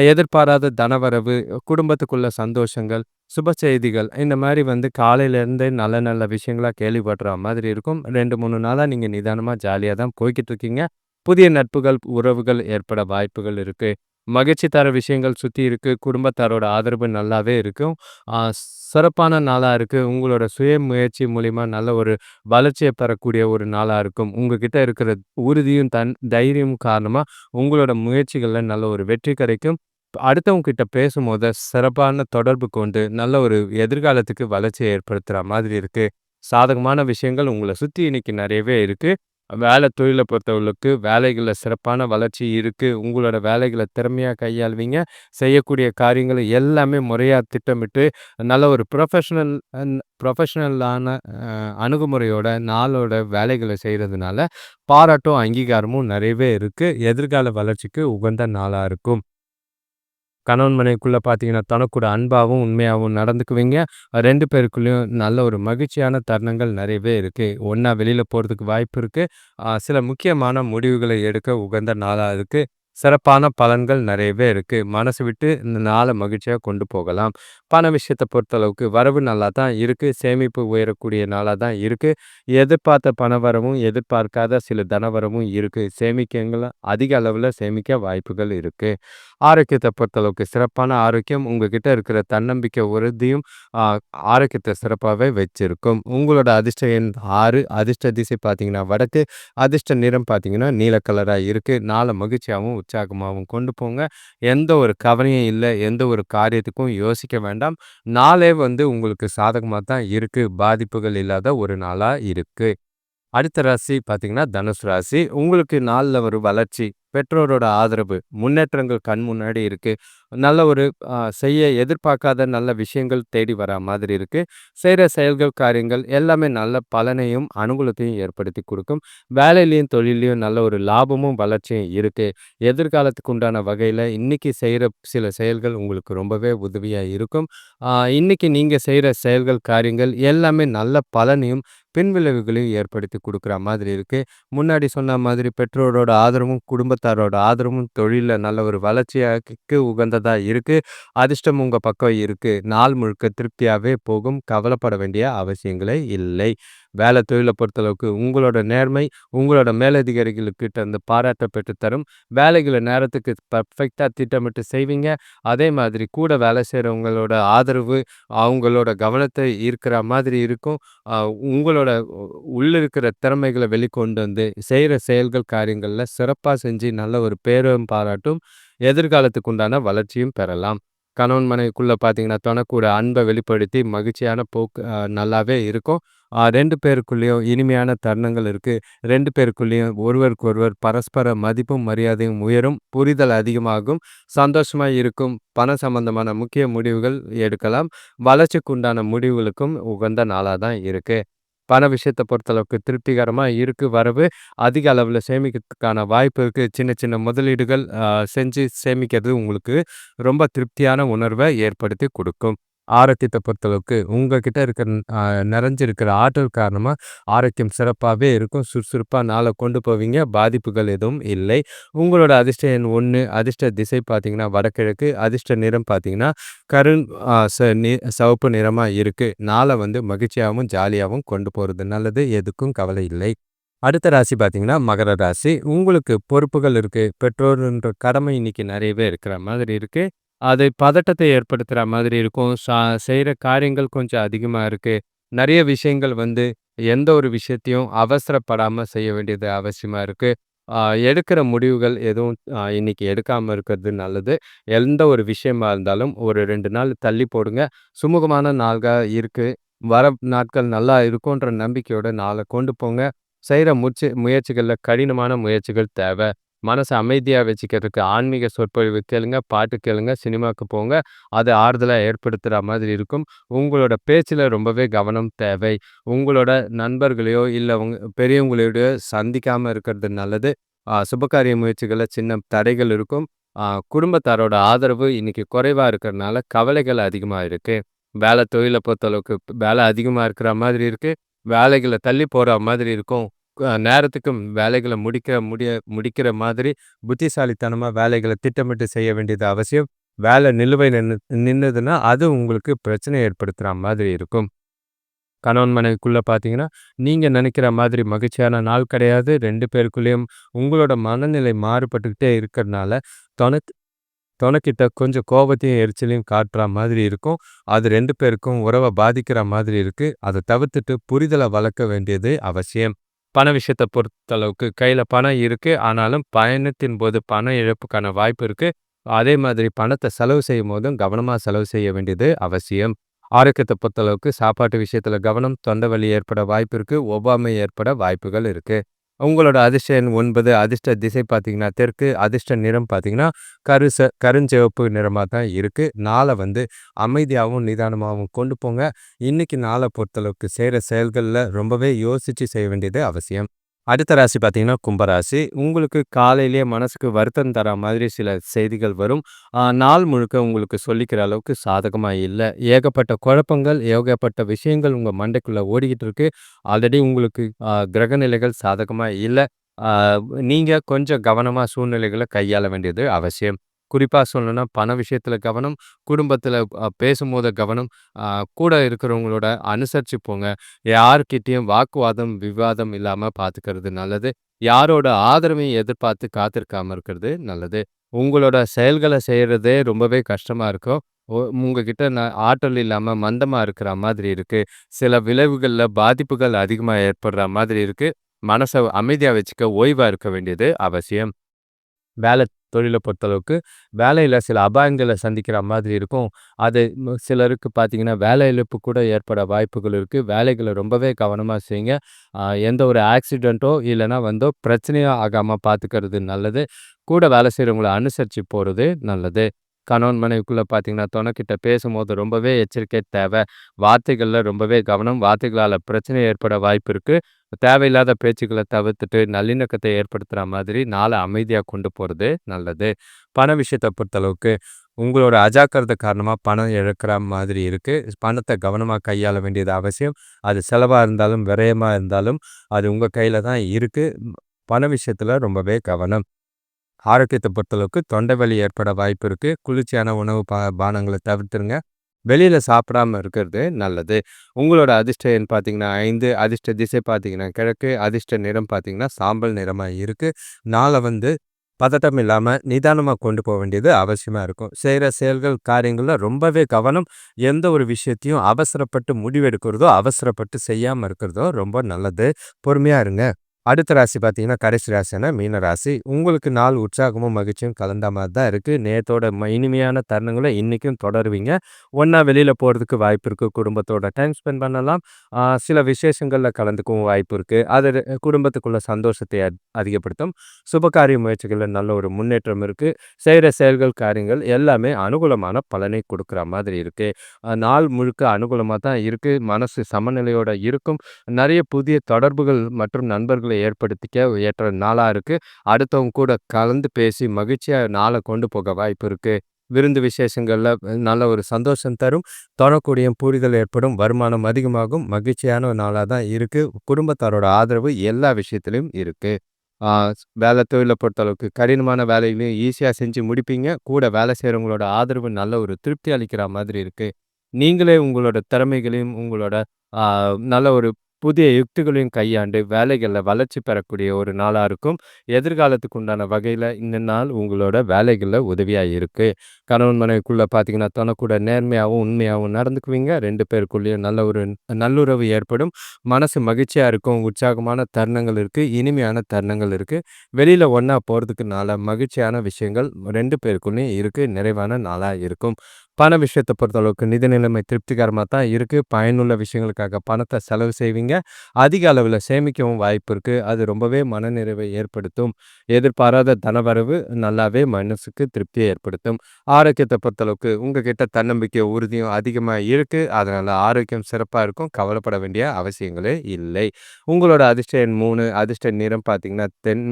எதிர்பாராத தனவரவு குடும்பத்துக்குள்ள சந்தோஷங்கள் சுப செய்திகள் இந்த மாதிரி வந்து காலையிலேருந்தே நல்ல நல்ல விஷயங்களா கேள்விப்படுற மாதிரி இருக்கும். ரெண்டு மூணு நாளாக நீங்கள் நிதானமாக ஜாலியாக தான் போய்கிட்டு இருக்கீங்க புதிய நட்புகள் உறவுகள் ஏற்பட வாய்ப்புகள் இருக்குது மகிழ்ச்சி தர விஷயங்கள் சுற்றி இருக்குது குடும்பத்தாரோட ஆதரவு நல்லாவே இருக்கும் சிறப்பான நாளாக இருக்குது உங்களோட சுய முயற்சி மூலிமா நல்ல ஒரு வளர்ச்சியை பெறக்கூடிய ஒரு நாளாக இருக்கும். உங்ககிட்ட இருக்கிற உறுதியும் தன் தைரியமும் காரணமாக உங்களோட முயற்சிகளில் நல்ல ஒரு வெற்றி கிடைக்கும். அடுத்தவங்க கிட்ட பேசும்போது சிறப்பான தொடர்பு கொண்டு நல்ல ஒரு எதிர்காலத்துக்கு வளர்ச்சியை ஏற்படுத்துகிற மாதிரி இருக்குது சாதகமான விஷயங்கள் உங்களை சுற்றி இன்னைக்கு நிறையவே இருக்குது வேலை தொழிலை பொறுத்தவர்களுக்கு வேலைகளில் சிறப்பான வளர்ச்சி இருக்குது உங்களோட வேலைகளை திறமையாக கையாள்வீங்க. செய்யக்கூடிய காரியங்களை எல்லாமே முறையாக திட்டமிட்டு நல்ல ஒரு ப்ரொஃபஷனல் ப்ரொஃபஷனலான அணுகுமுறையோட நாளோட வேலைகளை செய்கிறதுனால பாராட்டும் அங்கீகாரமும் நிறையவே இருக்குது எதிர்கால வளர்ச்சிக்கு உகந்த நாளாக இருக்கும். கணவன் மனைவிக்குள்ளே பார்த்தீங்கன்னா தனக்கூட அன்பாகவும் உண்மையாகவும் நடந்துக்குவீங்க. ரெண்டு பேருக்குள்ளேயும் நல்ல ஒரு மகிழ்ச்சியான தருணங்கள் நிறையவே இருக்குது ஒன்றா வெளியில் போகிறதுக்கு வாய்ப்பு இருக்குது சில முக்கியமான முடிவுகளை எடுக்க உகந்த நாளாக இருக்குது சிறப்பான பலன்கள் நிறையவே இருக்குது மனசு விட்டு இந்த நாளை மகிழ்ச்சியாக கொண்டு போகலாம். பண விஷயத்தை பொறுத்தளவுக்கு வரவு நல்லா தான் இருக்குது சேமிப்பு உயரக்கூடிய நாளாக தான் இருக்குது எதிர்பார்த்த பண வரவும் எதிர்பார்க்காத சில தனவரவும் இருக்குது சேமிக்கங்களை அதிக அளவில் சேமிக்க வாய்ப்புகள் இருக்குது ஆரோக்கியத்தை பொறுத்தளவுக்கு சிறப்பான ஆரோக்கியம் உங்ககிட்ட இருக்கிற தன்னம்பிக்கை உறுதியும் ஆரோக்கியத்தை சிறப்பாகவே வச்சிருக்கும். உங்களோட அதிர்ஷ்ட எண் ஆறு அதிர்ஷ்ட திசை பார்த்தீங்கன்னா வடக்கு அதிர்ஷ்ட நிறம் பார்த்தீங்கன்னா நீல கலராக இருக்குது நாளை மகிழ்ச்சியாகவும் உற்சாகமாகவும் கொண்டு போங்க. எந்த ஒரு கவலையும் இல்லை. எந்த ஒரு காரியத்துக்கும் யோசிக்க வேண்டாம். நாளே வந்து உங்களுக்கு சாதகமாக தான் இருக்குது பாதிப்புகள் இல்லாத ஒரு நாளாக இருக்குது அடுத்த ராசி பார்த்தீங்கன்னா தனுசு ராசி. உங்களுக்கு நாளில் ஒரு வளர்ச்சி பெற்றோரோட ஆதரவு முன்னேற்றங்கள் கண் முன்னாடி இருக்குது நல்ல ஒரு செய்ய எதிர்பார்க்காத நல்ல விஷயங்கள் தேடி வர மாதிரி இருக்குது செய்கிற செயல்கள் காரியங்கள் எல்லாமே நல்ல பலனையும் அனுகூலத்தையும் ஏற்படுத்தி கொடுக்கும். வேலையிலையும் தொழிலையும் நல்ல ஒரு லாபமும் வளர்ச்சியும் இருக்குது எதிர்காலத்துக்கு உண்டான வகையில் இன்றைக்கி செய்கிற சில செயல்கள் உங்களுக்கு ரொம்பவே உதவியாக இருக்கும். இன்றைக்கி நீங்கள் செய்கிற செயல்கள் காரியங்கள் எல்லாமே நல்ல பலனையும் பின்விளைவுகளையும் ஏற்படுத்தி கொடுக்குற மாதிரி இருக்குது முன்னாடி சொன்ன மாதிரி பெற்றோரோட ஆதரவும் குடும்பத்தாரோட ஆதரவும் தொழிலில் நல்ல ஒரு வளர்ச்சியாக்கு உகந்ததாக இருக்குது அதிர்ஷ்டம் உங்கள் பக்கம் இருக்குது நாள் முழுக்க திருப்தியாகவே போகும். கவலைப்பட வேண்டிய அவசியங்களே இல்லை. வேலை தொழிலை பொறுத்தளவுக்கு உங்களோட நேர்மை உங்களோட மேலதிகாரிகளுக்கிட்ட அந்த பாராட்டை பெற்றுத்தரும். வேலைகளை நேரத்துக்கு பர்ஃபெக்டாக திட்டமிட்டு செய்வீங்க. அதே மாதிரி கூட வேலை செய்கிறவங்களோட ஆதரவு அவங்களோட கவனத்தை ஈர்க்கிற மாதிரி இருக்கும். உங்களோட உள்ள இருக்கிற திறமைகளை வெளிக்கொண்டு வந்து செய்கிற செயல்கள் காரியங்களில் சிறப்பாக செஞ்சு நல்ல ஒரு பேரும் பாராட்டும். எதிர்காலத்துக்கு உண்டான வளர்ச்சியும் பெறலாம். கணவன் மனைவிக்குள்ளே பார்த்தீங்கன்னா தனக்கூட அன்பை வெளிப்படுத்தி மகிழ்ச்சியான போக்கு நல்லாவே இருக்கும். ரெண்டு பேருக்குள்ளேயும் இனிமையான தருணங்கள் இருக்குது ரெண்டு பேருக்குள்ளேயும் ஒருவருக்கு ஒருவர் பரஸ்பர மதிப்பும் மரியாதையும் உயரும் புரிதல் அதிகமாகும் சந்தோஷமாக இருக்கும் பண சம்பந்தமான முக்கிய முடிவுகள் எடுக்கலாம் வளர்ச்சிக்கு உண்டான முடிவுகளுக்கும் உகந்த நாளாக தான் இருக்குது பண விஷயத்தை பொறுத்தளவுக்கு திருப்திகரமாக இருக்குது வரவு அதிக அளவில் சேமிக்கிறதுக்கான வாய்ப்பு இருக்குது சின்ன சின்ன முதலீடுகள் செஞ்சு சேமிக்கிறது உங்களுக்கு ரொம்ப திருப்தியான உணர்வை ஏற்படுத்தி கொடுக்கும். ஆரோக்கியத்தை பொறுத்தளவுக்கு உங்ககிட்ட இருக்கிற நிறைஞ்சிருக்கிற ஆற்றல் காரணமாக ஆரோக்கியம் சிறப்பாகவே இருக்கும். சுறுசுறுப்பாக நாளை கொண்டு போவீங்க. பாதிப்புகள் எதுவும் இல்லை. உங்களோட அதிர்ஷ்ட எண் ஒன்று அதிர்ஷ்ட திசை பார்த்தீங்கன்னா வடகிழக்கு அதிர்ஷ்ட நிறம் பார்த்தீங்கன்னா கருண் சிவப்பு நிறமாக இருக்குது நாளை வந்து மகிழ்ச்சியாகவும் ஜாலியாகவும் கொண்டு போகிறது நல்லது. எதுக்கும் கவலை இல்லை. அடுத்த ராசி பார்த்தீங்கன்னா மகர ராசி. உங்களுக்கு பொறுப்புகள் இருக்குது பெற்றோருன்ற கடமை இன்னைக்கு நிறையவே இருக்கிற மாதிரி இருக்குது அது பதட்டத்தை ஏற்படுத்துகிற மாதிரி இருக்கும். சா செய்கிற காரியங்கள் கொஞ்சம் அதிகமாக இருக்குது நிறைய விஷயங்கள் வந்து எந்த ஒரு விஷயத்தையும் அவசரப்படாமல் செய்ய வேண்டியது அவசியமாக இருக்குது எடுக்கிற முடிவுகள் எதுவும் இன்னைக்கு எடுக்காமல் இருக்கிறது நல்லது. எந்த ஒரு விஷயமா இருந்தாலும் ஒரு ரெண்டு நாள் தள்ளி போடுங்க. சுமூகமான நாள்காக இருக்குது வர நாட்கள் நல்லா இருக்குன்ற நம்பிக்கையோட நாளை கொண்டு போங்க. செய்கிற முச்சு முயற்சிகளில் கடினமான முயற்சிகள் தேவை. மனசை அமைதியாக வச்சுக்கிறதுக்கு ஆன்மீக சொற்பொழிவு கேளுங்க பாட்டு கேளுங்க சினிமாவுக்கு போங்க. அது ஆறுதலாக ஏற்படுத்துகிற மாதிரி இருக்கும். உங்களோட பேச்சில் ரொம்பவே கவனம் தேவை. உங்களோட நண்பர்களையோ இல்லை உங்க பெரியவங்களையோ சந்திக்காமல் இருக்கிறது நல்லது. சுபகாரிய முயற்சிகளில் சின்ன தடைகள் இருக்கும். குடும்பத்தாரோட ஆதரவு இன்னைக்கு குறைவாக இருக்கிறதுனால கவலைகள் அதிகமாக இருக்குது வேலை தொழிலை பொறுத்தளவுக்கு வேலை அதிகமாக இருக்கிற மாதிரி இருக்குது வேலைகளை தள்ளி போகிற மாதிரி இருக்கும். நேரத்துக்கும் வேலைகளை முடிக்க முடிய முடிக்கிற மாதிரி புத்திசாலித்தனமாக வேலைகளை திட்டமிட்டு செய்ய வேண்டியது அவசியம். வேலை நிலுவை நின்று நின்றுதுன்னா அது உங்களுக்கு பிரச்சனை ஏற்படுத்துகிற மாதிரி இருக்கும். கணவன் மனைவிக்குள்ளே பார்த்தீங்கன்னா நீங்கள் நினைக்கிற மாதிரி மகிழ்ச்சியான நாள் கிடையாது. ரெண்டு பேருக்குள்ளேயும் உங்களோட மனநிலை மாறுபட்டுக்கிட்டே இருக்கிறதுனால தொணத் தொணக்கிட்ட கொஞ்சம் கோபத்தையும் எரிச்சலையும் காட்டுற மாதிரி இருக்கும். அது ரெண்டு பேருக்கும் உறவை பாதிக்கிற மாதிரி இருக்குது அதை தவிர்த்துட்டு புரிதலை வளர்க்க வேண்டியது அவசியம். பண விஷயத்தை பொறுத்தளவுக்கு கையில் பணம் இருக்குது ஆனாலும் பயணத்தின் போது பண இழப்புக்கான வாய்ப்பு இருக்குது அதே மாதிரி பணத்தை செலவு செய்யும் போதும் கவனமாக செலவு செய்ய வேண்டியது அவசியம். ஆரோக்கியத்தை பொறுத்தளவுக்கு சாப்பாட்டு விஷயத்தில் கவனம் தொண்டை வலி ஏற்பட வாய்ப்பு இருக்குது ஒவ்வாமை ஏற்பட வாய்ப்புகள் இருக்குது உங்களோட அதிர்ஷ்ட எண் ஒன்பது அதிர்ஷ்ட திசை பார்த்தீங்கன்னா தெற்கு அதிர்ஷ்ட நிறம் பார்த்தீங்கன்னா கருச கருஞ்சிவப்பு நிறமாக தான் இருக்குது நாளை வந்து அமைதியாகவும் நிதானமாகவும் கொண்டு போங்க. இன்றைக்கி நாளை பொறுத்தளவுக்கு செய்கிற செயல்களில் ரொம்பவே யோசித்து செய்ய வேண்டியது அவசியம். அடுத்த ராசி பார்த்தீங்கன்னா கும்பராசி உங்களுக்கு காலையிலேயே மனசுக்கு வருத்தம் தர மாதிரி சில செய்திகள் வரும். நாள் முழுக்க உங்களுக்கு சொல்லிக்கிற அளவுக்கு சாதகமாக இல்லை. ஏகப்பட்ட குழப்பங்கள் ஏகப்பட்ட விஷயங்கள் உங்கள் மண்டைக்குள்ளே ஓடிக்கிட்டு இருக்கு. ஆல்ரெடி உங்களுக்கு கிரகநிலைகள் சாதகமாக இல்லை. நீங்கள் கொஞ்சம் கவனமாக சூழ்நிலைகளை கையாள வேண்டியது அவசியம். குறிப்பாக சொல்லணும்னா பண விஷயத்தில் கவனம் குடும்பத்தில் பேசும்போது கவனம் கூட இருக்கிறவங்களோட அனுசரித்து போங்க. யார்கிட்டேயும் வாக்குவாதம் விவாதம் இல்லாமல் பார்த்துக்கிறது நல்லது. யாரோட ஆதரவையும் எதிர்பார்த்து காத்திருக்காமல் இருக்கிறது நல்லது. உங்களோட செயல்களை செய்கிறதே ரொம்பவே கஷ்டமாக இருக்கும். உங்ககிட்ட நான் ஆற்றல் இல்லாமல் மந்தமாக இருக்கிற மாதிரி இருக்குது சில விளைவுகளில் பாதிப்புகள் அதிகமாக ஏற்படுற மாதிரி இருக்குது மனசை அமைதியாக வச்சுக்க ஓய்வாக இருக்க வேண்டியது அவசியம். வேலை தொழிலை பொறுத்தளவுக்கு வேலையில் சில அபாயங்களை சந்திக்கிற மாதிரி இருக்கும். அது சிலருக்கு பார்த்தீங்கன்னா வேலை இழப்பு கூட ஏற்பட வாய்ப்புகள் இருக்குது வேலைகளை ரொம்பவே கவனமாக செய்யுங்க. எந்த ஒரு ஆக்சிடெண்ட்டோ இல்லைனா வந்தோ பிரச்சனையோ ஆகாமல் பார்த்துக்கிறது நல்லது. கூட வேலை செய்கிறவங்கள அனுசரித்து போகிறது நல்லது. கணவன் மனைவிக்குள்ள பார்த்தீங்கன்னா, துணைக்கிட்ட பேசும்போது ரொம்பவே எச்சரிக்கை தேவை. வார்த்தைகளில் ரொம்பவே கவனம். வார்த்தைகளால் பிரச்சனை ஏற்பட வாய்ப்பு இருக்குது தேவையில்லாத பேச்சுக்களை தவிர்த்துட்டு, நல்லிணக்கத்தை ஏற்படுத்துகிற மாதிரி நாளை அமைதியாக கொண்டு போகிறது நல்லது. பண விஷயத்தை பொறுத்தளவுக்கு, உங்களோட அஜாக்கிரதை காரணமாக பணம் இழக்கிற மாதிரி இருக்குது பணத்தை கவனமாக கையாள வேண்டியது அவசியம். அது செலவாக இருந்தாலும், விரயமாக இருந்தாலும், அது உங்கள் கையில் தான் இருக்குது பண விஷயத்தில் ரொம்பவே கவனம். ஆரோக்கியத்தை பொறுத்தளவுக்கு தொண்டை வலி ஏற்பட வாய்ப்பு இருக்குது குளிர்ச்சியான உணவு பா பானங்களை தவிர்த்துருங்க. வெளியில் சாப்பிடாம இருக்கிறது நல்லது. உங்களோட அதிர்ஷ்ட எண் பார்த்தீங்கன்னா ஐந்து அதிர்ஷ்ட திசை பார்த்தீங்கன்னா கிழக்கு, அதிர்ஷ்ட நிறம் பார்த்தீங்கன்னா சாம்பல் நிறமாக இருக்கு. நாளை வந்து பதட்டம் இல்லாமல் நிதானமாக கொண்டு போக வேண்டியது அவசியமாக இருக்கும். செய்கிற செயல்கள், காரியங்களில் ரொம்பவே கவனம். எந்த ஒரு விஷயத்தையும் அவசரப்பட்டு முடிவெடுக்கிறதோ, அவசரப்பட்டு செய்யாம இருக்கிறதோ ரொம்ப நல்லது. பொறுமையாக இருங்க. அடுத்த ராசி பார்த்தீங்கன்னா, கடைசி ராசினா மீன ராசி. உங்களுக்கு நாள் உற்சாகமும், மகிழ்ச்சியும் கலந்த மாதிரி தான் இருக்குது நேத்தோட ம இனிமையான தருணங்களை இன்றைக்கும் தொடருவீங்க. ஒன்றா வெளியில் போகிறதுக்கு வாய்ப்பு இருக்குது குடும்பத்தோட டைம் ஸ்பெண்ட் பண்ணலாம். சில விசேஷங்களில் கலந்துக்கவும் வாய்ப்பு இருக்குது அது குடும்பத்துக்குள்ள சந்தோஷத்தை அதிகப்படுத்தும். சுபகாரிய முயற்சிகளில் நல்ல ஒரு முன்னேற்றம் இருக்குது செய்கிற செயல்கள், காரியங்கள் எல்லாமே அனுகூலமான பலனை கொடுக்குற மாதிரி இருக்குது நாள் முழுக்க அனுகூலமாக தான் இருக்குது மனசு சமநிலையோட இருக்கும். நிறைய புதிய தொடர்புகள் மற்றும் நண்பர்கள் ஏற்படுத்திக்க ஏற்ற நாளா இருக்கு. அடுத்தவங்க கூட கலந்து பேசி மகிழ்ச்சியாக நாளை கொண்டு போக வாய்ப்பு இருக்கு. விருந்து விசேஷங்கள்ல நல்ல ஒரு சந்தோஷம் தரும். தொடக்கூடிய புரிதல் ஏற்படும். வருமானம் அதிகமாகும். மகிழ்ச்சியான நாளா தான் இருக்கு. குடும்பத்தாரோட ஆதரவு எல்லா விஷயத்திலும் இருக்கு. வேலை தொழில பொறுத்தளவுக்கு கடினமான வேலைகளையும் ஈஸியா செஞ்சு முடிப்பீங்க. கூட வேலை செய்கிறவங்களோட ஆதரவு நல்ல ஒரு திருப்தி அளிக்கிற மாதிரி இருக்கு. நீங்களே உங்களோட திறமைகளையும், உங்களோட நல்ல ஒரு புதிய யுக்திகளையும் கையாண்டு வேலைகளில் வளர்ச்சி பெறக்கூடிய ஒரு நாளாக இருக்கும். எதிர்காலத்துக்கு உண்டான வகையில் இந்த நாள் உங்களோட வேலைகளில் உதவியாக இருக்குது கணவன் மனைவிக்குள்ளே பார்த்தீங்கன்னா, தொணக்கூட நேர்மையாகவும் உண்மையாகவும் நடந்துக்குவீங்க. ரெண்டு பேருக்குள்ளேயும் நல்ல ஒரு நல்லுறவு ஏற்படும். மனசு மகிழ்ச்சியாக இருக்கும். உற்சாகமான தருணங்கள் இருக்குது இனிமையான தருணங்கள் இருக்குது வெளியில் ஒன்றா போகிறதுக்குனால மகிழ்ச்சியான விஷயங்கள் ரெண்டு பேருக்குள்ளேயும் இருக்குது நிறைவான நாளாக இருக்கும். பண விஷயத்தை பொறுத்தளவுக்கு நிதி நிலைமை திருப்திகரமாக தான் இருக்குது பயனுள்ள விஷயங்களுக்காக பணத்தை செலவு செய்வீங்க. அதிக அளவில் சேமிக்கவும் வாய்ப்பு இருக்குது அது ரொம்பவே மனநிறைவை ஏற்படுத்தும். எதிர்பாராத தனவரவு நல்லாவே மனசுக்கு திருப்தியை ஏற்படுத்தும். ஆரோக்கியத்தை பொறுத்தளவுக்கு உங்ககிட்ட தன்னம்பிக்கை, உறுதியும் அதிகமாக இருக்கு. அதனால் ஆரோக்கியம் சிறப்பாக இருக்கும். கவலைப்பட வேண்டிய அவசியங்களே இல்லை. உங்களோட அதிர்ஷ்ட எண் மூணு அதிர்ஷ்ட நிறம் பார்த்தீங்கன்னா தென்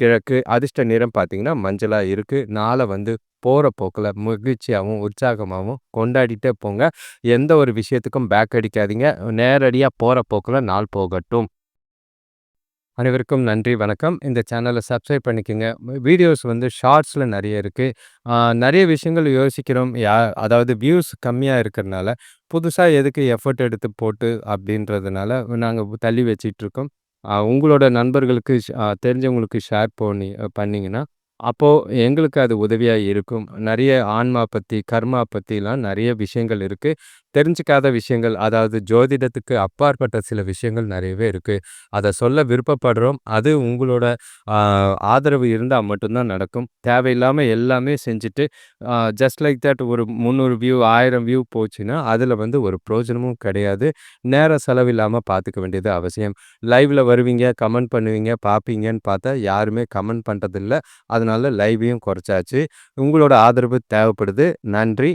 கிழக்கு, அதிர்ஷ்ட நிறம் பார்த்தீங்கன்னா மஞ்சளாக இருக்குது நாளை வந்து போகிற போக்கில் மகிழ்ச்சியாகவும் உற்சாகமாகவும் கொண்டாடிட்டே போங்க. எந்த ஒரு விஷயத்துக்கும் பேக் அடிக்காதீங்க. நேரடியாக போகிற போக்கில் நாள் போகட்டும். அனைவருக்கும் நன்றி, வணக்கம். இந்த சேனலை சப்ஸ்கிரைப் பண்ணிக்கங்க. வீடியோஸ் வந்து ஷார்ட்ஸில் நிறைய இருக்குது நிறைய விஷயங்கள் யோசிக்கிறோம். யா அதாவது வியூஸ் கம்மியாக இருக்கிறனால, புதுசாக எதுக்கு எஃபர்ட் எடுத்து போட்டு அப்படின்றதுனால நாங்கள் தள்ளி வச்சிட்ருக்கோம் உங்களோட நண்பர்களுக்கு தெரிஞ்சவங்களுக்கு ஷேர் பண்ணி பண்ணீங்கன்னா, அப்போது எங்களுக்கு அது உதவியாக இருக்கும். நிறைய ஆன்மா பற்றி கர்மா பற்றிலாம் நிறைய விஷயங்கள் இருக்குது தெரிஞ்சுக்காத விஷயங்கள், அதாவது ஜோதிடத்துக்கு அப்பாற்பட்ட சில விஷயங்கள் நிறையவே இருக்குது அதை சொல்ல விருப்பப்படுறோம். அது உங்களோட ஆதரவு இருந்தால் மட்டும் தான் நடக்கும். தேவையில்லாமல் எல்லாமே செஞ்சுட்டு, ஜஸ்ட் லைக் தட் ஒரு 300 வியூ, ஆயிரம் வியூ போச்சுன்னா, அதில் வந்து ஒரு பிரோஜனமும் கிடையாது. நேரம் செலவில்லாமல் பார்த்துக்க வேண்டியது அவசியம். லைவில் வருவீங்க, கமெண்ட் பண்ணுவீங்க, பார்ப்பீங்கன்னு பார்த்தா யாருமே கமெண்ட் பண்ணுறதில்ல அதனால் அதனால லைவையும் குறைச்சாச்சு. உங்களோட ஆதரவு தேவைப்படுது. நன்றி.